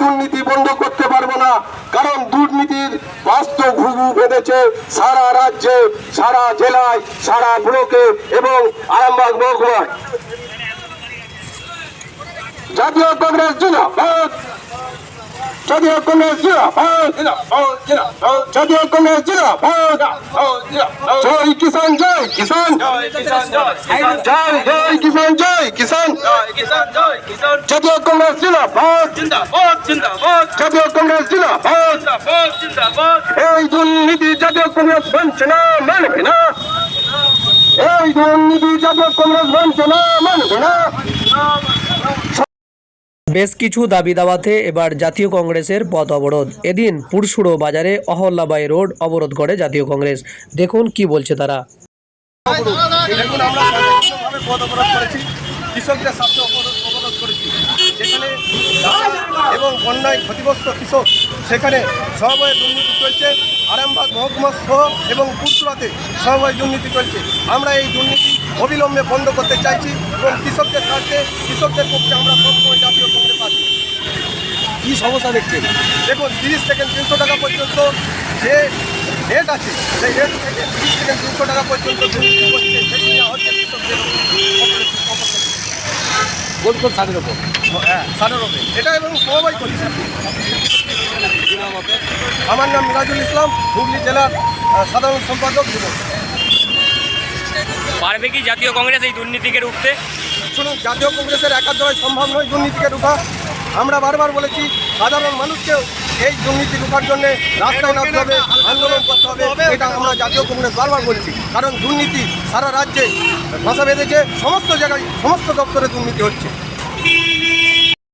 দুর্নীতি বন্ধ করতে পারব না, কারণ দুর্নীতির বাস্তব ঘুঘু বেঁধেছে সারা রাজ্যে, সারা জেলায়, সারা ব্লকে এবং আরামবাগ মহকুমায়। জাতীয় কংগ্রেস জেলা জয় কিষান জয় কিষান জয় কিষান জয় কিষান জয় জয় কিষান জয় কিষান জয় কিষান জয় কিষান জাতীয় কংগ্রেস জিন্দাবাদ জিন্দাবাদ জিন্দাবাদ জাতীয় কংগ্রেস জিন্দাবাদ জিন্দাবাদ জিন্দাবাদ এই দুর্নীতি জাতীয় কংগ্রেস মানছে না মানবে না এই দুর্নীতি জাতীয় কংগ্রেস মানছে না মানবে না বেশ কিছু দাবি দাওয়াতে এবার জাতীয় কংগ্রেসের পথ অবরোধ। এদিন পুরসুড়ো বাজারে অহল্লাবাই রোড অবরোধ করে জাতীয় কংগ্রেস। দেখুন কি বলছে তারা। এবং বন্যায় ক্ষতিগ্রস্ত কৃষক, সেখানে সহবায় দুর্নীতি চলছে। আরামবাগ মহকুমা সহ এবং পুরসুরাতে সহবায় দুর্নীতি চলছে। আমরা এই দুর্নীতি অবিলম্বে বন্ধ করতে চাইছি এবং কৃষকদের স্বার্থে কৃষকদের পক্ষে আমরা সবসময় জাতীয় কংগ্রেস আছি। কী সমস্যা দেখছেন? দেখুন তিরিশ থেকে তিনশো টাকা পর্যন্ত যে রেট আছে সেই রেট থেকে তিরিশ থেকে তিনশো টাকা পর্যন্ত কোন কোন সারের ওপর? হ্যাঁ সারের ওপরে। এটা এবং সমবায় করছে আমার নাম মিরাজুল ইসলাম হুগলি জেলার সাধারণ সম্পাদক পারবে কি জাতীয় কংগ্রেস এই দুর্নীতিকে রুখতে? শুনুন জাতীয় কংগ্রেসের দ্বারাই সম্ভব নয় দুর্নীতিকে রুখা। আমরা বারবার বলেছি সাধারণ মানুষকেও এই দুর্নীতি রুখার জন্য রাস্তায় নামতে হবে আন্দোলন করতে হবে এটা আমরা জাতীয় কংগ্রেস বারবার বলছি। কারণ দুর্নীতি সারা রাজ্যে ভাষা বেঁধেছে সমস্ত জায়গায় সমস্ত দপ্তরে দুর্নীতি হচ্ছে।